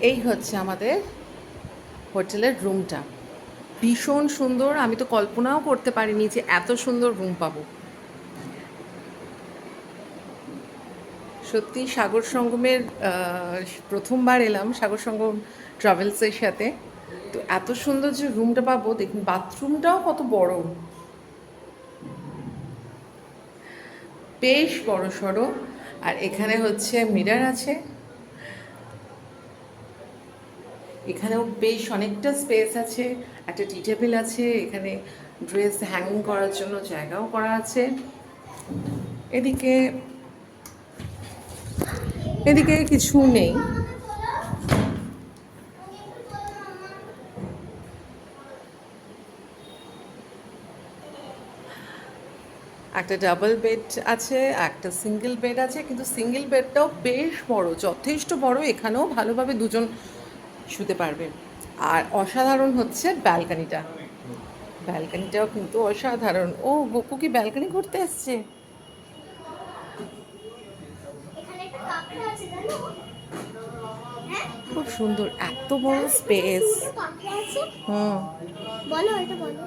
এই হচ্ছে আমাদের হোটেলের রুমটা। ভীষণ সুন্দর। আমি তো কল্পনাও করতে পারিনি যে এত সুন্দর রুম পাবো। সত্যি সাগর সঙ্গমের প্রথমবার এলাম সাগর সঙ্গম ট্রাভেলসের সাথে। তো এত সুন্দর যে রুমটা পাবো, দেখুন বাথরুমটাও কত বড়। বেশ বড় সড়ো আর এখানে হচ্ছে মিরার আছে। এখানেও বেশ অনেকটা স্পেস আছে, একটা টি টেবিল আছে, এখানে ড্রেস হ্যাঙ্গিং করার জন্য জায়গাও করা আছে। এদিকে এদিকে কিছু নেই। একটা ডাবল বেড আছে, একটা সিঙ্গেল বেড আছে, কিন্তু সিঙ্গেল বেডটাও বেশ বড়, যথেষ্ট বড়, এখানেও ভালোভাবে দুজন শুতে পারবে। আর অসাধারণ হচ্ছে ব্যালকানিটা। ব্যালকানিটাও কিন্তু অসাধারণ। ও গোপু কি ব্যালকানি ঘুরতে জানো? হ্যাঁ? খুব সুন্দর এত বড় স্পেস হ্যাঁ হুম। বলো এটা বলো।